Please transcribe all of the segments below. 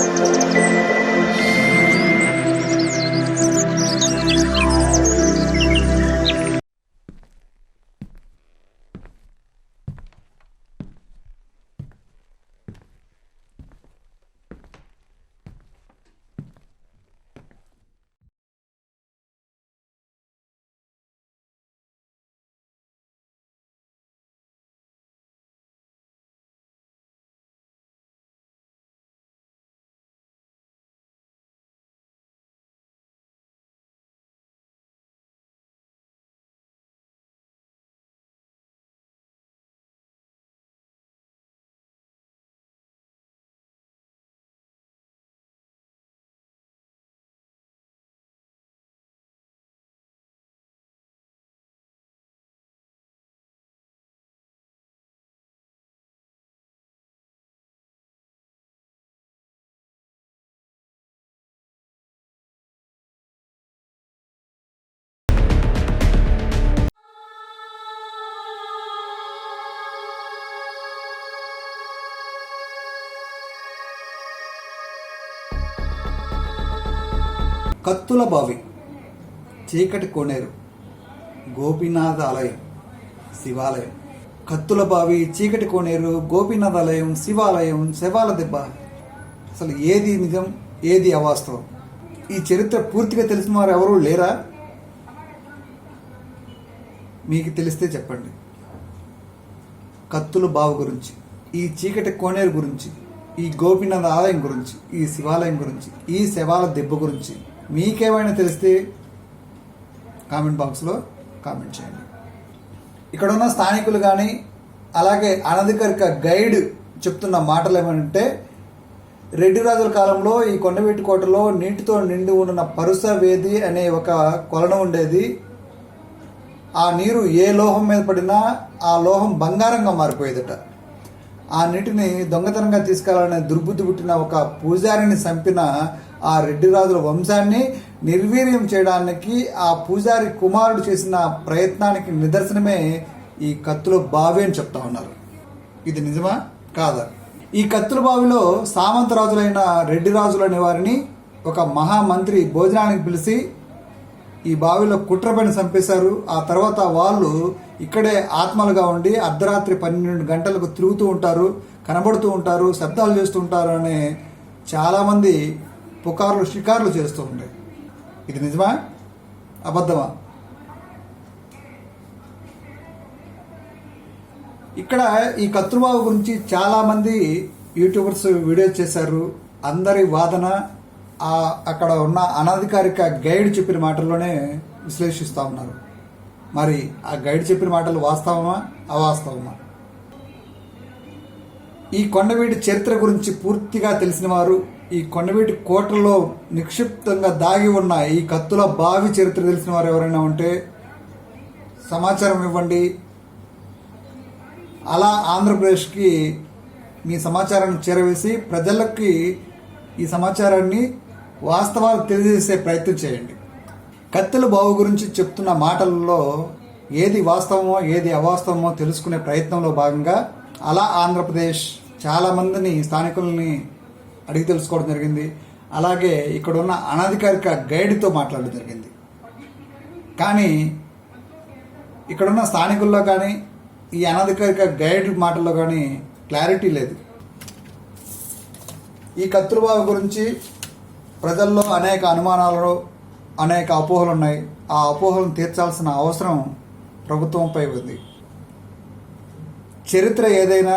Música కత్తుల బావి చీకటి కోనేరు గోపీనాథ ఆలయం శివాలయం. కత్తుల బావి చీకటి కోనేరు గోపీనాథ ఆలయం శివాలయం శవాల దెబ్బ. అసలు ఏది నిజం ఏది అవాస్తవం? ఈ చరిత్ర పూర్తిగా తెలిసిన వారు ఎవరు లేరా? మీకు తెలిస్తే చెప్పండి. కత్తుల బావి గురించి ఈ చీకటి కోనేరు గురించి ఈ గోపీనాథ ఆలయం గురించి ఈ శివాలయం గురించి ఈ శవాల దెబ్బ గురించి మీకేమైనా తెలిస్తే కామెంట్ బాక్స్లో కామెంట్ చేయండి. ఇక్కడ ఉన్న స్థానికులు కానీ అలాగే అనధికారిక గైడ్ చెప్తున్న మాటలు ఏమంటే రెడ్డి రాజుల కాలంలో ఈ కొండవీటి కోటలో నీటితో నిండి ఉన్న పరుస వేది అనే ఒక కొలను ఉండేది. ఆ నీరు ఏ లోహం మీద పడినా ఆ లోహం బంగారంగా మారిపోయేదట. ఆ నీటిని దొంగతనంగా తీసుకెళ్ళాలనే దుర్బుద్ధి పుట్టిన ఒక పూజారిని చంపిన ఆ రెడ్డి రాజుల వంశాన్ని నిర్వీర్యం చేయడానికి ఆ పూజారి కుమారుడు చేసిన ప్రయత్నానికి నిదర్శనమే ఈ కత్తుల బావి అని చెప్తా ఉన్నారు. ఇది నిజమా? కాదా? ఈ కత్తుల బావిలో సామంత రాజులైన రెడ్డి రాజులు అనే వారిని ఒక మహామంత్రి భోజనానికి పిలిచి ఈ బావిలో కుట్రపైన చంపేశారు. ఆ తర్వాత వాళ్ళు ఇక్కడే ఆత్మలుగా ఉండి అర్ధరాత్రి పన్నెండు గంటలకు తిరుగుతూ ఉంటారు కనబడుతూ ఉంటారు శబ్దాలు చేస్తూ ఉంటారు అనే చాలామంది పుకార్లు షికార్లు చేస్తూ ఉంటాయి ఇది నిజమా? అబద్ధమా? ఇక్కడ ఈ కత్రుబాబు గురించి చాలామంది యూట్యూబర్స్ వీడియోస్ చేశారు. అందరి వాదన ఆ అక్కడ ఉన్న అనధికారిక గైడ్ చెప్పిన మాటల్లోనే విశ్లేషిస్తూ ఉన్నారు. మరి ఆ గైడ్ చెప్పిన మాటలు వాస్తవమా? అవాస్తవమా? ఈ కొండవీటి చరిత్ర గురించి పూర్తిగా తెలిసిన వారు ఈ కొండవీటి కోటలో నిక్షిప్తంగా దాగి ఉన్న ఈ కత్తుల బావి చరిత్ర తెలిసిన వారు ఎవరైనా ఉంటే సమాచారం ఇవ్వండి. అలా ఆంధ్రప్రదేశ్కి మీ సమాచారాన్ని చేరవేసి ప్రజలకి ఈ సమాచారాన్ని వాస్తవాలు తెలియజేసే ప్రయత్నం చేయండి. కత్తెల బావు గురించి చెప్తున్న మాటలలో ఏది వాస్తవమో ఏది అవాస్తవమో తెలుసుకునే ప్రయత్నంలో భాగంగా అలా ఆంధ్రప్రదేశ్ చాలామందిని స్థానికుల్ని అడిగి తెలుసుకోవడం జరిగింది. అలాగే ఇక్కడ ఉన్న అనధికారిక గైడ్తో మాట్లాడడం జరిగింది. కానీ ఇక్కడున్న స్థానికుల్లో కానీ ఈ అనధికారిక గైడ్ మాటల్లో కానీ క్లారిటీ లేదు. ఈ కత్తులబావి గురించి ప్రజల్లో అనేక అనుమానాలు అనేక అపోహలు ఉన్నాయి. ఆ అపోహలను తీర్చాల్సిన అవసరం ప్రభుత్వంపై ఉంది. చరిత్ర ఏదైనా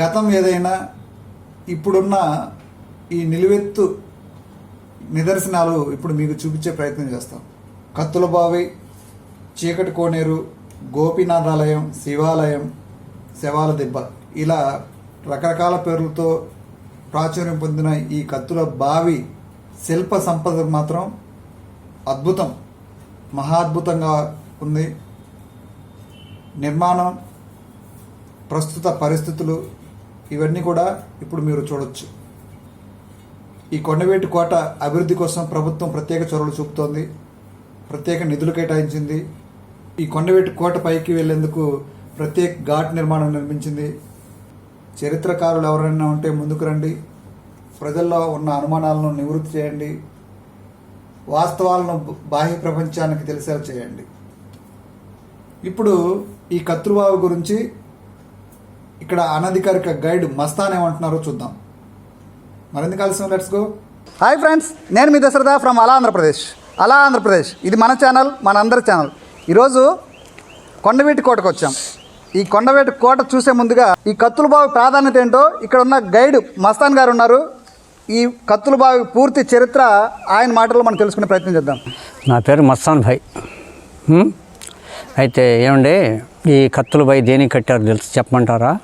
గతం ఏదైనా ఇప్పుడున్న ఈ నిలువెత్తు నిదర్శనాలు ఇప్పుడు మీకు చూపించే ప్రయత్నం చేస్తాం. కత్తుల బావి చీకటి కోనేరు గోపీనాథాలయం శివాలయం శవాల దెబ్బ ఇలా రకరకాల పేర్లతో ప్రాచుర్యం పొందిన ఈ కత్తుల బావి శిల్ప సంపద మాత్రం అద్భుతం. మహాద్భుతంగా ఉంది. నిర్మాణం ప్రస్తుత పరిస్థితులు ఇవన్నీ కూడా ఇప్పుడు మీరు చూడొచ్చు. ఈ కొండవేటి కోట అభివృద్ధి కోసం ప్రభుత్వం ప్రత్యేక చొరవలు చూపుతోంది. ప్రత్యేక నిధులు కేటాయించింది. ఈ కొండవేటి కోట పైకి వెళ్ళేందుకు ప్రత్యేక ఘాట్ నిర్మాణం నిర్మించింది. చరిత్రకారులు ఎవరైనా ఉంటే ముందుకు రండి. ప్రజల్లో ఉన్న అనుమానాలను నివృత్తి చేయండి. వాస్తవాలను బాహ్య ప్రపంచానికి తెలిసేలా చేయండి. ఇప్పుడు ఈ కత్రుబాబు గురించి ఇక్కడ అనధికారిక గైడ్ మస్తాన్ ఏమంటున్నారో చూద్దాం. మరెందుకు కలిసి లెట్స్ గో హాయ్ ఫ్రెండ్స్ నేను మీ దశరథ ఫ్రమ్ అలా ఆంధ్రప్రదేశ్ అలా ఆంధ్రప్రదేశ్ ఇది మన ఛానల్ మన అందరి ఛానల్ ఈరోజు కొండవీటి కోటకు వచ్చాం. ఈ కొండవీటి కోట చూసే ముందుగా ఈ కత్తుల బావి ప్రాధాన్యత ఏంటో ఇక్కడ ఉన్న గైడ్ మస్తాన్ గారు ఉన్నారు. ఈ కత్తుల బావి పూర్తి చరిత్ర ఆయన మాటల్లో మనం తెలుసుకునే ప్రయత్నం చేద్దాం. నా పేరు మస్తాన్ భాయ్? అయితే ఏమండి ఈ కత్తుల బై దేనికి కట్టారు తెలుసు? చెప్పమంటారా?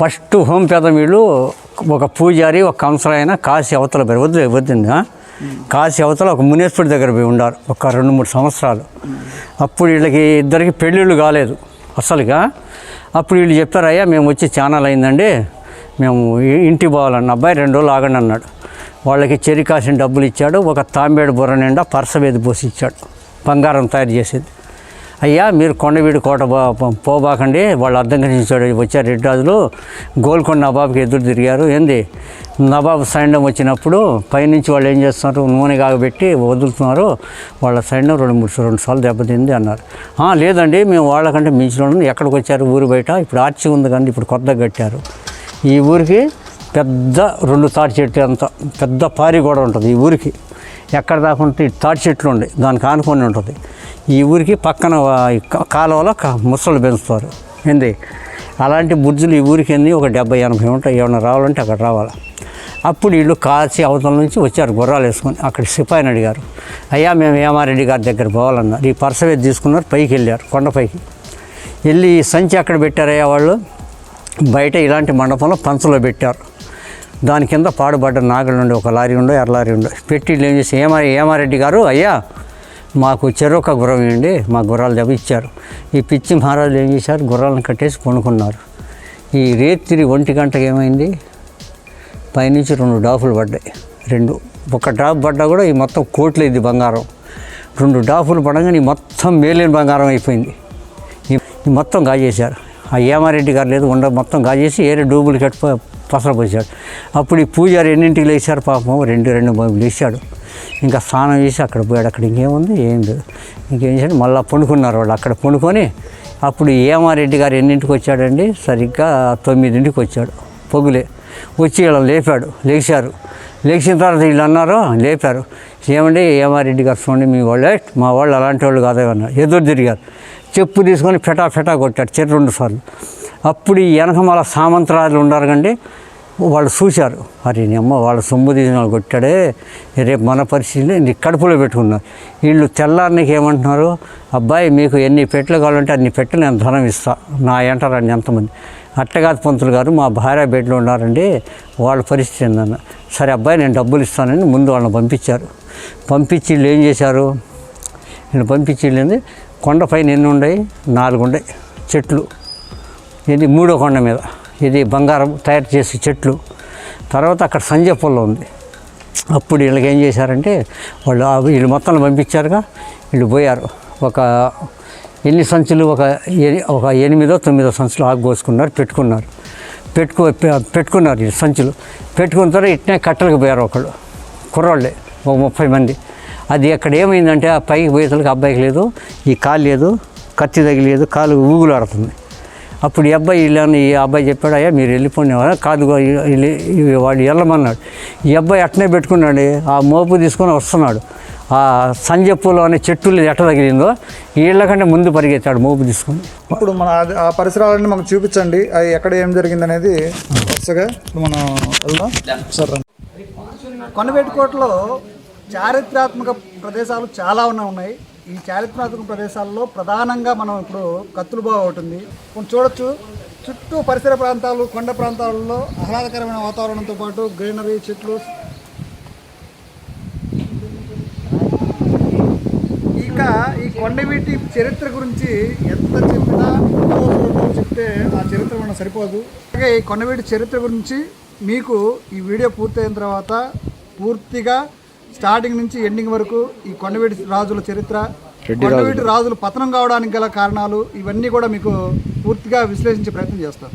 ఫస్ట్ హోం పేద వీళ్ళు ఒక పూజారి ఒక కౌన్సిలర్ కాశీ అవతల పేరు వద్దు వద్దండి కాశీ అవతల ఒక మునేశ్వరి దగ్గర పోయి ఉండారు ఒక రెండు మూడు సంవత్సరాలు. అప్పుడు వీళ్ళకి ఇద్దరికి పెళ్ళిళ్ళు కాలేదు అసలుగా. అప్పుడు వీళ్ళు చెప్పారు అయ్యా మేము వచ్చి ఛానల్ అయిందండి మేము ఇంటి పోవాలన్న అబ్బాయి రెండు రోజులు ఆగండి అన్నాడు. వాళ్ళకి చెరి కాసిన డబ్బులు ఇచ్చాడు ఒక తాంబేడు బుర్ర నిండా పరసవేది పోసి ఇచ్చాడు బంగారం తయారు చేసేది. అయ్యా మీరు కొండవీడి కోట పో- పోబాకండి. వాళ్ళు అర్థం కనిపించాడు వచ్చారు రెడ్డాజులు గోల్కొండ నవాబ్కి ఎదురు తిరిగారు. ఏంది? నవాబు సైన్యం వచ్చినప్పుడు పైనుంచి వాళ్ళు ఏం చేస్తున్నారు? నూనె కాగబెట్టి వదులుతున్నారు. వాళ్ళ సైన్యం రెండు మూడు రెండు సార్లు దెబ్బతింది అన్నారు. లేదండి. మేము వాళ్ళకంటే మించిన ఎక్కడికి వచ్చారు? ఊరు బయట. ఇప్పుడు ఆర్చి ఉంది కానీ ఇప్పుడు కొత్తగా కట్టారు. ఈ ఊరికి పెద్ద రెండు తాటి చెట్టు అంత. పెద్ద పారి కూడా ఉంటుంది ఈ ఊరికి. ఎక్కడ దాకా ఉంటే తాటి చెట్లు ఉండే. దానికి ఆనుకొని ఉంటుంది. ఈ ఊరికి పక్కన కాలువలో ముసలు పెంచుతారు. ఏంది? అలాంటి బుర్జులు ఈ ఊరికి ఎన్ని? ఒక డెబ్బై ఎనభై ఉంటాయి. ఏమైనా రావాలంటే అక్కడ రావాలి. అప్పుడు వీళ్ళు కాచి అవతల నుంచి వచ్చారు గుర్రాలు వేసుకొని. అక్కడ సిపాయిని అడిగారు. అయ్యా మేము ఏమారెడ్డి గారి దగ్గర పోవాలన్నారు ఈ పర్సవేది తీసుకున్నారు పైకి వెళ్ళారు కొండపైకి వెళ్ళి సంచి అక్కడ పెట్టారయ్యా వాళ్ళు? బయట ఇలాంటి మండపంలో పంచలో పెట్టారు. దాని కింద పాడుబడ్డ నాగలు ఉండే ఒక లారీ ఉండో ఎర్ర లారీ ఉండో పెట్టి ఏం చేసి ఏమా ఏమారెడ్డి గారు అయ్యా మాకు చెరొక గుర్రం ఇవ్వండి మా గుర్రాలు దెబ్బ ఇచ్చారు. ఈ పిచ్చి మహారాజులు ఏం చేశారు? గుర్రాలను కట్టేసి కొనుక్కున్నారు. ఈ రేత్రి ఒంటి గంటకి ఏమైంది? పైనుంచి రెండు డాఫులు పడ్డాయి. రెండు ఒక డాఫ్ పడ్డా కూడా ఈ మొత్తం కోట్లు ఇది బంగారం. రెండు డాఫులు పడగానే ఈ మొత్తం మేలేని బంగారం అయిపోయింది. ఈ మొత్తం గాజేశారు. ఆ ఏమారెడ్డి గారు లేదు ఉండ మొత్తం గాజేసి ఏరే డూబులు కట్టిపో పసరపోసాడు అప్పుడు ఈ పూజారి ఎన్నింటికి లేచారు పాపం? రెండు రెండు మూడు లేచాడు. ఇంకా స్నానం చేసి అక్కడ పోయాడు. అక్కడ ఇంకేముంది? ఏం లేదు. ఇంకేం చేశాడు? మళ్ళీ పండుకున్నారు వాళ్ళు అక్కడ పండుకొని. అప్పుడు ఏమారెడ్డి గారు ఎన్నింటికి వచ్చాడండి? సరిగ్గా తొమ్మిదింటికి వచ్చాడు. పొగులే. వచ్చి వీళ్ళని లేపాడు. లేచారు. లేచిన తర్వాత వీళ్ళు అన్నారు? లేపారు. ఏమండి? ఏమారెడ్డి గారు చూడండి మీ వాళ్ళే. మా వాళ్ళు అలాంటి వాళ్ళు కాదేమన్నారు ఎదురు తిరిగారు. చెప్పు తీసుకొని ఫెటా ఫెటా కొట్టాడు చెట్టు రెండు సార్లు. అప్పుడు ఈ వెనకమాల సామంతరాజులు ఉన్నారు కండి వాళ్ళు చూశారు. అరే నీ అమ్మ వాళ్ళ సొమ్ము తీసిన వాళ్ళు కొట్టాడే రేపు మన పరిస్థితిని కడుపులో పెట్టుకున్నారు వీళ్ళు తెల్లారికి ఏమంటున్నారు అబ్బాయి మీకు ఎన్ని పెట్టెలు కావాలంటే అన్ని పెట్టెలు నేను ధనం ఇస్తా. నా ఎంటారండి ఎంతమంది. అట్టగాదు పంతులు గారు మా భార్య బిడ్డలు ఉన్నారండి వాళ్ళ పరిస్థితి ఏందన్న? సరే అబ్బాయి నేను డబ్బులు ఇస్తానని ముందు వాళ్ళని పంపించారు. పంపించి వీళ్ళు ఏం చేశారు? వీళ్ళు పంపించింది కొండ కొండపైన ఎన్ని ఉన్నాయి నాలుగు ఉన్నాయి చెట్లు. ఇది మూడో కొండ మీద. ఇది బంగారం తయారు చేసే చెట్లు. తర్వాత అక్కడ సంజయ్ పొల్ల ఉంది. అప్పుడు వీళ్ళకి ఏం చేశారంటే వాళ్ళు వీళ్ళు మొత్తం పంపించారుగా. వీళ్ళు పోయారు. ఒక ఎన్ని సంచులు? ఒక ఒక ఎనిమిదో తొమ్మిదో సంచులు ఆకు కోసుకున్నారు పెట్టుకున్నారు. పెట్టుకో పె- పెట్టుకున్నారు ఈ సంచులు. పెట్టుకున్న తర్వాత ఇట్నే కట్టలకు పోయారు ఒకళ్ళు. కుర్రోళ్ళే ఒక ముప్పై మంది. అది అక్కడ ఏమైందంటే ఆ పైకి పోయేసరికి అబ్బాయికి లేదు ఈ కాలు లేదు కత్తి తగిలేదు కాలు ఊగులాడుతుంది. అప్పుడు ఈ అబ్బాయి వీళ్ళని ఈ అబ్బాయి చెప్పాడు అయ్యా మీరు వెళ్ళిపోయిన కాదు వాడు వెళ్ళమన్నాడు. ఈ అబ్బాయి అట్నే పెట్టుకున్నాడు ఆ మోపు తీసుకొని వస్తున్నాడు. ఆ సంజప్పులో అనే చెట్టులు ఎట్ట తగిలిందో వీళ్ళకంటే ముందు పరిగెత్తాడు మోపు తీసుకొని. ఇప్పుడు మన అది- ఆ పరిసరాలన్నీ మాకు చూపించండి అవి ఎక్కడ ఏం జరిగింది అనేది వరుసగా మనం వెళ్దాం. సరే కొండవేటికోటలో చారిత్రాత్మక ప్రదేశాలు చాలా ఉన్నాయి. ఈ చారిత్రాత్మక ప్రదేశాల్లో ప్రధానంగా మనం ఇప్పుడు కత్తులుబావి ఒకటి ఉంది. కొంచెం చూడొచ్చు. చుట్టూ పరిసర ప్రాంతాలు కొండ ప్రాంతాలలో ఆహ్లాదకరమైన వాతావరణంతో పాటు గ్రీనరీ చెట్లు. ఇంకా ఈ కొండవీటి చరిత్ర గురించి ఎంత చెప్పినా చెప్తే ఆ చరిత్ర మనం సరిపోదు. అలాగే ఈ కొండవీటి చరిత్ర గురించి మీకు ఈ వీడియో పూర్తయిన తర్వాత పూర్తిగా స్టార్టింగ్ నుంచి ఎండింగ్ వరకు ఈ కొండవీటి రాజుల చరిత్ర కొండవీటి రాజులు. పతనం కావడానికి గల కారణాలు ఇవన్నీ కూడా మీకు పూర్తిగా విశ్లేషించే ప్రయత్నం చేస్తాను